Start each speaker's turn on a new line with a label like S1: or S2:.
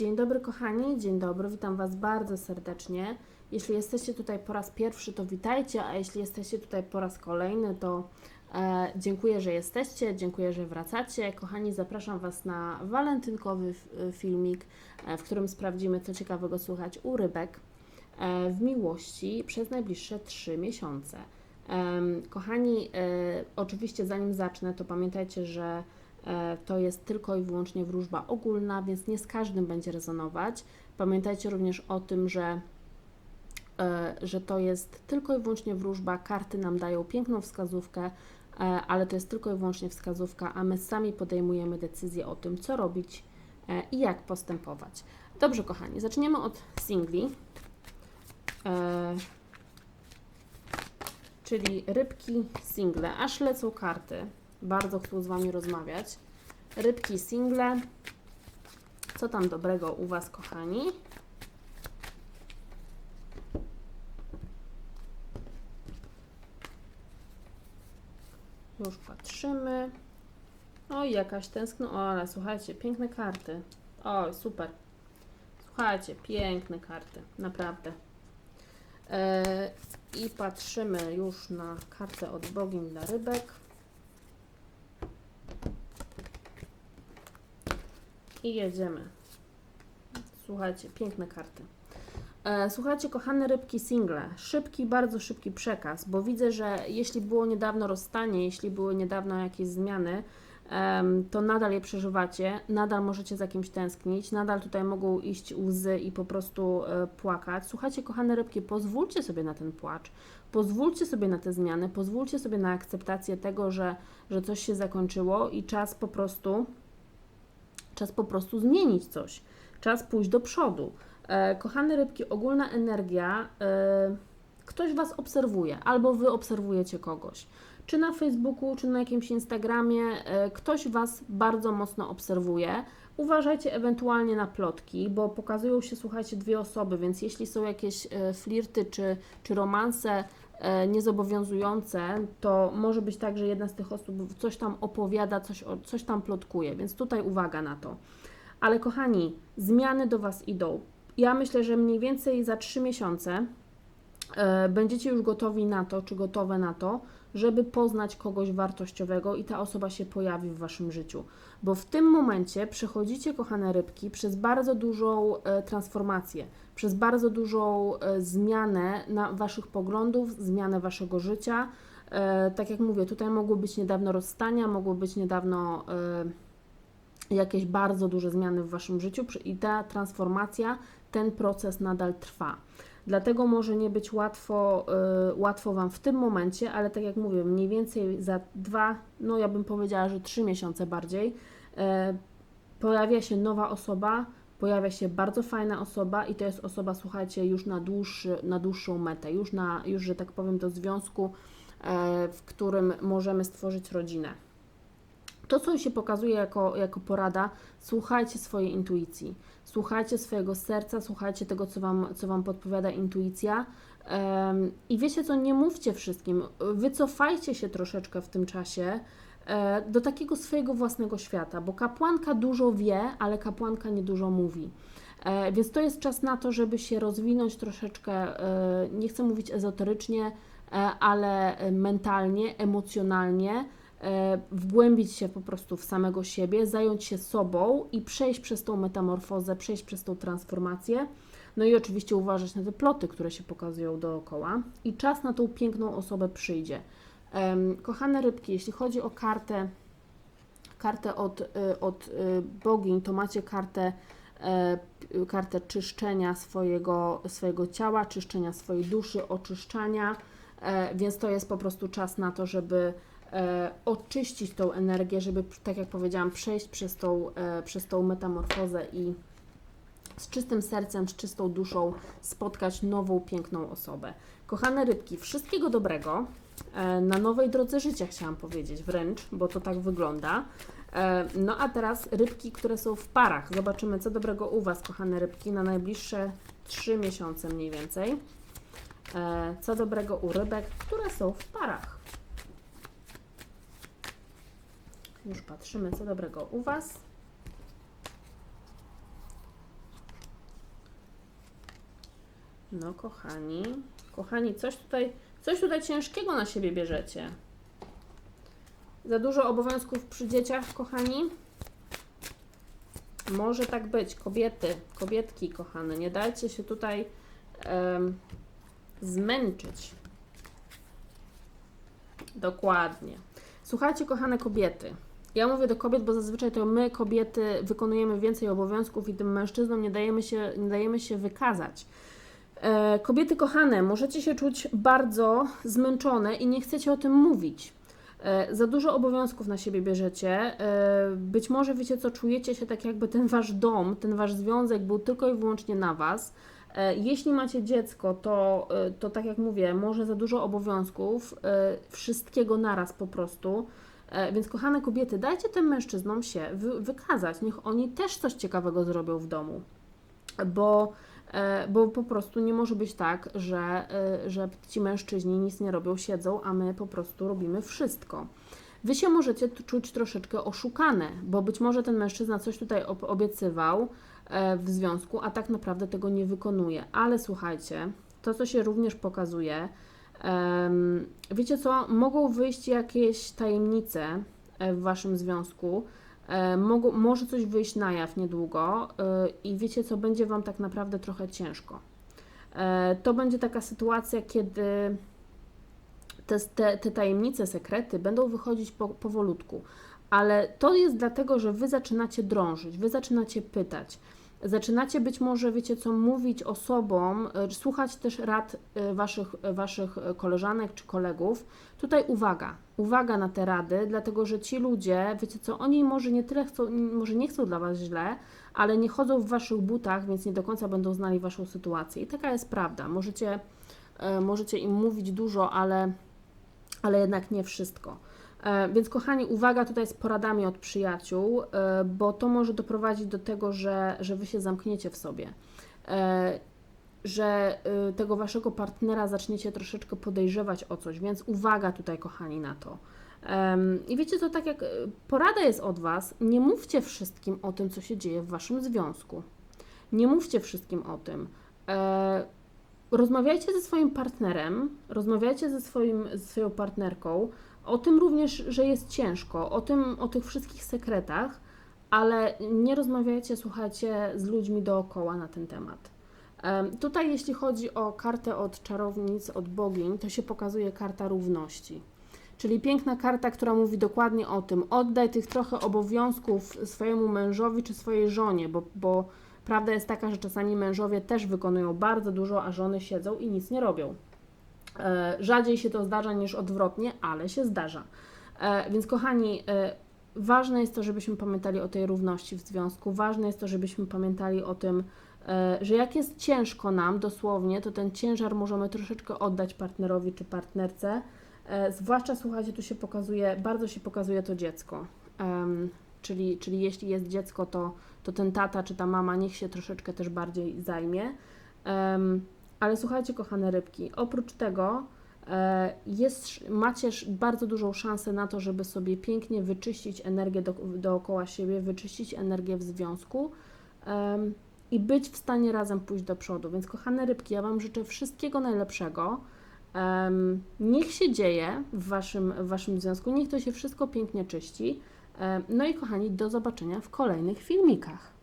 S1: Dzień dobry kochani, dzień dobry, witam Was bardzo serdecznie. Jeśli jesteście tutaj po raz pierwszy, to witajcie, a jeśli jesteście tutaj po raz kolejny, to e, dziękuję, że jesteście, dziękuję, że wracacie. Kochani, zapraszam Was na walentynkowy f- filmik, e, w którym sprawdzimy, co ciekawego słychać u rybek e, w miłości przez najbliższe 3 miesiące. Em, Kochani, e, oczywiście zanim zacznę, to pamiętajcie, że e, to jest tylko i wyłącznie wróżba ogólna, więc nie z każdym będzie rezonować. Pamiętajcie również o tym, że, e, że to jest tylko i wyłącznie wróżba. Karty nam dają piękną wskazówkę, e, ale to jest tylko i wyłącznie wskazówka, a my sami podejmujemy decyzję o tym, co robić e, i jak postępować. Dobrze, kochani, zaczniemy od singli. E, czyli rybki single, aż lecą karty. Bardzo chcą z Wami rozmawiać. Rybki single. Co tam dobrego u Was, kochani? Już patrzymy. Oj, jakaś tęskno. O, ale słuchajcie, piękne karty. Oj, super. Słuchajcie, piękne karty. Naprawdę. E, I patrzymy już na kartę od bogini dla rybek. I jedziemy. Słuchajcie, piękne karty. E, Słuchajcie, kochane rybki single, szybki, bardzo szybki przekaz, bo widzę, że jeśli było niedawno rozstanie, jeśli były niedawno jakieś zmiany, to nadal je przeżywacie, nadal możecie za kimś tęsknić, nadal tutaj mogą iść łzy i po prostu e, płakać. Słuchajcie, kochane rybki, pozwólcie sobie na ten płacz, pozwólcie sobie na te zmiany, pozwólcie sobie na akceptację tego, że, że coś się zakończyło i czas po prostu czas po prostu zmienić coś, czas pójść do przodu. E, kochane rybki, ogólna energia, e, ktoś Was obserwuje, albo Wy obserwujecie kogoś. Czy na Facebooku, czy na jakimś Instagramie, e, ktoś Was bardzo mocno obserwuje. Uważajcie ewentualnie na plotki, bo pokazują się, słuchajcie, dwie osoby, więc jeśli są jakieś e, flirty czy, czy romanse niezobowiązujące, to może być tak, że jedna z tych osób coś tam opowiada, coś, coś tam plotkuje, więc tutaj uwaga na to. Ale kochani, zmiany do Was idą. Ja myślę, że mniej więcej za 3 miesiące e, będziecie już gotowi na to, czy gotowe na to, żeby poznać kogoś wartościowego i ta osoba się pojawi w Waszym życiu. Bo w tym momencie przechodzicie, kochane rybki, przez bardzo dużą e, transformację, przez bardzo dużą e, zmianę na Waszych poglądów, zmianę Waszego życia. E, tak jak mówię, tutaj mogły być niedawno rozstania, mogły być niedawno jakieś bardzo duże zmiany w Waszym życiu i ta transformacja, ten proces nadal trwa. Dlatego może nie być łatwo, y, łatwo Wam w tym momencie, ale tak jak mówię, mniej więcej za dwa, no ja bym powiedziała, że trzy miesiące bardziej, e, pojawia się nowa osoba, pojawia się bardzo fajna osoba i to jest osoba, słuchajcie, już na, dłuższy, na dłuższą metę, już, na, już, że tak powiem, do związku, e, w którym możemy stworzyć rodzinę. To, co się pokazuje jako, jako porada, słuchajcie swojej intuicji, słuchajcie swojego serca, słuchajcie tego, co Wam, co wam podpowiada intuicja. Em, I wiecie co, nie mówcie wszystkim, wycofajcie się troszeczkę w tym czasie e, do takiego swojego własnego świata, bo kapłanka dużo wie, ale kapłanka nie dużo mówi. E, Więc to jest czas na to, żeby się rozwinąć troszeczkę, e, nie chcę mówić ezoterycznie, ale mentalnie, emocjonalnie, wgłębić się po prostu w samego siebie, zająć się sobą i przejść przez tą metamorfozę, przejść przez tą transformację. No i oczywiście uważać na te ploty, które się pokazują dookoła. I czas na tą piękną osobę przyjdzie. Kochane rybki, jeśli chodzi o kartę, kartę od, y, od y, bogiń, to macie kartę, e, kartę czyszczenia swojego, swojego ciała, czyszczenia swojej duszy, oczyszczania, e, więc to jest po prostu czas na to, żeby e, oczyścić tą energię, żeby, tak jak powiedziałam, przejść przez tą, e, przez tą metamorfozę i z czystym sercem, z czystą duszą spotkać nową, piękną osobę. Kochane rybki, wszystkiego dobrego e, na nowej drodze życia, chciałam powiedzieć wręcz, bo to tak wygląda. E, No a teraz rybki, które są w parach. Zobaczymy, co dobrego u Was, kochane rybki, na najbliższe 3 miesiące mniej więcej. E, Co dobrego u rybek, które są w parach. Już patrzymy, co dobrego u Was. No, kochani, kochani, coś tutaj, coś tutaj ciężkiego na siebie bierzecie. Za dużo obowiązków przy dzieciach, kochani? Może tak być. Kobiety, kobietki, kochane, nie dajcie się tutaj em, zmęczyć. Dokładnie. Słuchajcie, kochane kobiety. Ja mówię do kobiet, bo zazwyczaj to my, kobiety, wykonujemy więcej obowiązków i tym mężczyznom nie dajemy się, nie dajemy się wykazać. E, kobiety kochane, możecie się czuć bardzo zmęczone i nie chcecie o tym mówić. E, za dużo obowiązków na siebie bierzecie. E, być może wiecie co, czujecie się tak jakby ten wasz dom, ten wasz związek był tylko i wyłącznie na was. E, Jeśli macie dziecko, to, e, to tak jak mówię, może za dużo obowiązków, e, wszystkiego naraz po prostu. E, Więc kochane kobiety, dajcie tym mężczyznom się wy, wykazać. Niech oni też coś ciekawego zrobią w domu. Bo, e, bo po prostu nie może być tak, że, e, że ci mężczyźni nic nie robią, siedzą, a my po prostu robimy wszystko. Wy się możecie czuć troszeczkę oszukane, bo być może ten mężczyzna coś tutaj ob- obiecywał w związku, a tak naprawdę tego nie wykonuje. Ale słuchajcie, to co się również pokazuje, wiecie co, mogą wyjść jakieś tajemnice e, w waszym związku, e, mogą, może coś wyjść na jaw niedługo e, i wiecie co, będzie wam tak naprawdę trochę ciężko. To będzie taka sytuacja, kiedy te, te, te tajemnice, sekrety będą wychodzić po, powolutku, ale to jest dlatego, że wy zaczynacie drążyć, wy zaczynacie pytać. Zaczynacie być może, wiecie co, mówić osobom, e, słuchać też rad e, waszych, e, waszych koleżanek czy kolegów. Tutaj uwaga, uwaga na te rady, dlatego że ci ludzie, wiecie co, oni może nie tyle chcą, może nie chcą dla was źle, ale nie chodzą w waszych butach, więc nie do końca będą znali waszą sytuację. I taka jest prawda. Możecie, możecie im mówić dużo, ale ale jednak nie wszystko. E, Więc kochani, uwaga tutaj z poradami od przyjaciół, e, bo to może doprowadzić do tego, że, że wy się zamkniecie w sobie. E, Że tego waszego partnera zaczniecie troszeczkę podejrzewać o coś, więc uwaga tutaj, kochani, na to. I wiecie, to tak jak porada jest od was, nie mówcie wszystkim o tym, co się dzieje w waszym związku. Nie mówcie wszystkim o tym. Rozmawiajcie ze swoim partnerem, rozmawiajcie ze, swoim, ze swoją partnerką o tym również, że jest ciężko, o tym, o tych wszystkich sekretach, ale nie rozmawiajcie, słuchajcie, z ludźmi dookoła na ten temat. Em, Tutaj, jeśli chodzi o kartę od czarownic, od bogiń, to się pokazuje karta równości. Czyli piękna karta, która mówi dokładnie o tym: oddaj tych trochę obowiązków swojemu mężowi czy swojej żonie, bo, bo prawda jest taka, że czasami mężowie też wykonują bardzo dużo, a żony siedzą i nic nie robią. E, Rzadziej się to zdarza niż odwrotnie, ale się zdarza. E, Więc kochani, e, ważne jest to, żebyśmy pamiętali o tej równości w związku. Ważne jest to, żebyśmy pamiętali o tym, że jak jest ciężko nam dosłownie, to ten ciężar możemy troszeczkę oddać partnerowi czy partnerce. Zwłaszcza, słuchajcie, tu się pokazuje, bardzo się pokazuje to dziecko. Czyli, czyli jeśli jest dziecko, to, to ten tata czy ta mama niech się troszeczkę też bardziej zajmie. Em, ale słuchajcie, kochane rybki, oprócz tego e, jest, macie bardzo dużą szansę na to, żeby sobie pięknie wyczyścić energię do, dookoła siebie, wyczyścić energię w związku em, i być w stanie razem pójść do przodu. Więc, kochane rybki, ja Wam życzę wszystkiego najlepszego. Em, niech się dzieje w waszym, w waszym związku, niech to się wszystko pięknie czyści. Em, no i kochani, do zobaczenia w kolejnych filmikach.